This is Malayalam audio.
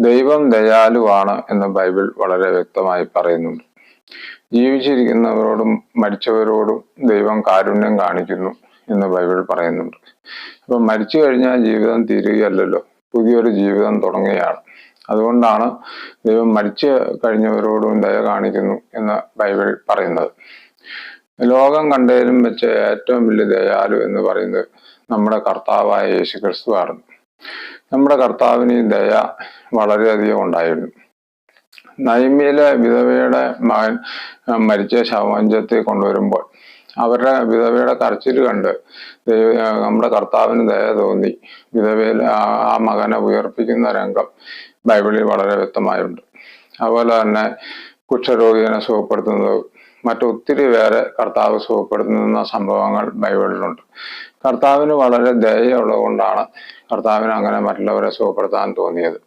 ദൈവം ദയാലുവാണ് എന്ന് ബൈബിൾ വളരെ വ്യക്തമായി പറയുന്നുണ്ട്. ജീവിച്ചിരിക്കുന്നവരോടും മരിച്ചവരോടും ദൈവം കാരുണ്യം കാണിക്കുന്നു എന്ന് ബൈബിൾ പറയുന്നുണ്ട്. അപ്പൊ മരിച്ചു കഴിഞ്ഞാൽ ജീവിതം തീരുകയല്ലല്ലോ. പുതിയൊരു ജീവിതം തുടങ്ങുകയാണ്. അതുകൊണ്ടാണ് ദൈവം മരിച്ചു കഴിഞ്ഞവരോടും ദയ കാണിക്കുന്നു എന്ന് ബൈബിൾ പറയുന്നത്. ലോകം കണ്ടതിലും വെച്ച് ഏറ്റവും വലിയ ദയാലു എന്ന് പറയുന്നത് നമ്മുടെ കർത്താവായ യേശു ക്രിസ്തുവാണ് നമ്മുടെ കർത്താവിന് ദയ വളരെയധികം ഉണ്ടായിരുന്നു. നൈമിയിലെ വിധവയുടെ മകൻ മരിച്ച ശവമഞ്ചത്തിൽ കൊണ്ടുവരുമ്പോൾ അവരുടെ വിധവയുടെ കരച്ചിൽ കണ്ട് നമ്മുടെ കർത്താവിന് ദയ തോന്നി. വിധവയിൽ ആ ആ മകനെ ഉയർപ്പിക്കുന്ന രംഗം ബൈബിളിൽ വളരെ വ്യക്തമായുണ്ട് അതുപോലെ തന്നെ കുഷ്ഠരോഗിയെ സുഖപ്പെടുത്തുന്നത് മറ്റൊത്തിരി പേരെ കർത്താവ് സുഖപ്പെടുത്തുന്ന സംഭവങ്ങൾ ബൈബിളിലുണ്ട്. കർത്താവിന് വളരെ ദയുള്ളതുകൊണ്ടാണ് കർത്താവിന് അങ്ങനെ മറ്റുള്ളവരെ സുഖപ്പെടുത്താൻ തോന്നിയത്.